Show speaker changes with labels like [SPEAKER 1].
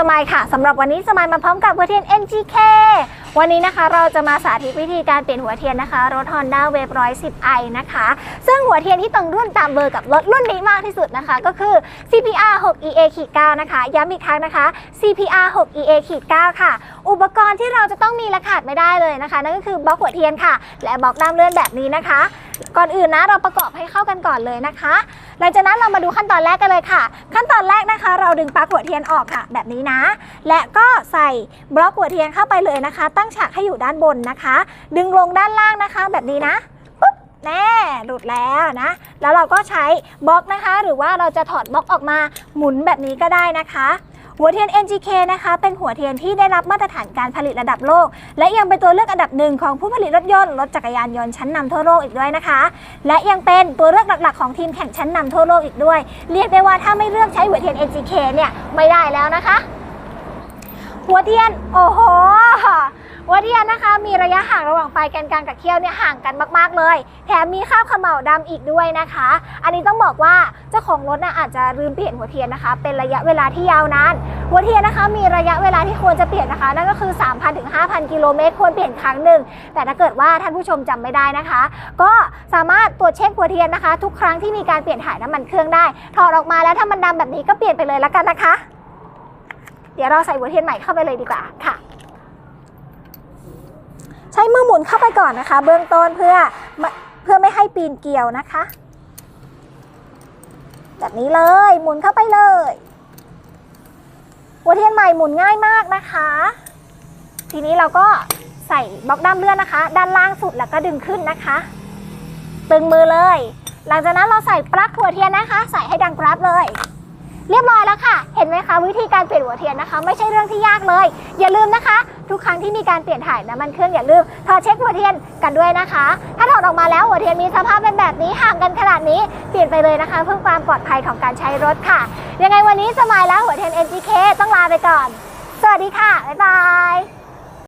[SPEAKER 1] สมัยค่ะสำหรับวันนี้สมัยมาพร้อมกับหัวเทียน NGK วันนี้นะคะเราจะมาสาธิตวิธีการเปลี่ยนหัวเทียนนะคะรถ Honda Wave 110i นะคะ ซึ่งหัวเทียนที่ตรงรุ่นตามเบอร์กับรถรุ่นนี้มากที่สุดนะคะ ก็คือ CPR 6 EA 9นะคะ ย้ำอีกครั้งนะคะ CPR 6 EA 9ค่ะ อุปกรณ์ที่เราจะต้องมีและขาดไม่ได้เลยนะคะ นั่นก็คือบล็อกหัวเทียนค่ะ และบล็อกด้ามเลื่อนแบบนี้นะคะ ก่อนอื่นนะเราประกอบให้เข้ากันก่อนเลยนะคะ หลังจากนั้นเรามาดูขั้นตอนแรกกันเลยค่ะ ขั้นตอนแรกนะคะ เราดึงปลั๊กหัวเทียนออกค่ะ แบบนี้นะ และก็ใส่บล็อกหัวเทียนเข้าไปเลยนะคะตั้งฉากให้อยู่ด้านบนนะคะ ดึงลงด้านล่างนะคะ แบบนี้นะปุ๊บแน่หลุดแล้วนะ แล้วเราก็ใช้บล็อกนะคะ หรือว่าเราจะถอดบล็อกออกมาหมุนแบบนี้ก็ได้นะคะหัวเทียน NGK นะคะ เป็นหัวเทียนที่ได้รับมาตรฐานการผลิตระดับโลก และยังเป็นตัวเลือกอันดับหนึ่งของผู้ผลิตรถยนต์รถจักรยานยนต์ชั้นนำทั่วโลกอีกด้วยนะคะ และยังเป็นตัวเลือกหลักๆของทีมแข่งชั้นนำทั่วโลกอีกด้วย เรียกได้ว่าถ้าไม่เลือกใช้หัวเทียน NGK เนี่ยไม่ได้แล้วนะคะ หัวเทียน โอ้โห วเทียนนะคะ มีระยะห่างระหว่างปลายแกนกลางกับเขี้ยวเนี่ยห่างกันมาก ๆ เลย แถมมีคราบเขม่าวดำอีกด้วยนะคะ อันนี้ต้องบอกว่าเจ้าของรถน่ะอาจจะลืมเปลี่ยนหัวเทียนนะคะ เป็นระยะเวลาที่ยาวนานหัวเทียนนะคะ มีระยะเวลาที่ควรจะเปลี่ยนนะคะ นั่นก็คือ 3,000ถึง5,000 กิโลเมตรควรเปลี่ยนครั้งหนึ่ง แต่ถ้าเกิดว่าท่านผู้ชมจำไม่ได้นะคะ ก็สามารถตรวจเช็คหัวเทียนนะคะ ทุกครั้งที่มีการเปลี่ยนถ่ายน้ำมันเครื่องได้ถอดออกมาแล้วถ้ามันดำแบบนี้ก็เปลี่ยนไปเลยแล้วกันนะคะ เดี๋ยวเราใส่หัวเทียนใหม่เข้าไปเลยดีกว่าค่ะ ใช้มือหมุนเข้าไปก่อนนะคะ เบื้องต้นเพื่อเพื่อไม่ให้ปีนเกลียวนะคะ แบบนี้เลยหมุนเข้าไปเลยหัวเทียนใหม่หมุนง่ายมากนะคะ ทีนี้เราก็ใส่บล็อกด้ามเลื่อนนะคะ ด้านล่างสุดแล้วก็ดึงขึ้นนะคะ ตึงมือเลย หลังจากนั้นเราใส่ปลั๊กหัวเทียนนะคะ ใส่ให้ดังกรับเลย เรียบร้อยแล้วค่ะ เห็นไหมคะวิธีการเปลี่ยนหัวเทียนนะคะ ไม่ใช่เรื่องที่ยากเลย อย่าลืมนะคะ ทุกครั้งที่มีการเปลี่ยนถ่ายน้ำมันเครื่องอย่าลืมถอดเช็คหัวเทียนกันด้วยนะคะ ถ้าถอดออกมาแล้วหัวเทียนมีสภาพเป็นแบบนี้ห่างกันขนาดนี้เปลี่ยนไปเลยนะคะ เพื่อความปลอดภัยของการใช้รถค่ะ ยังไงวันนี้สมายแล้วหัวเทียน NGK ต้องลาไปก่อน สวัสดีค่ะบ๊ายบาย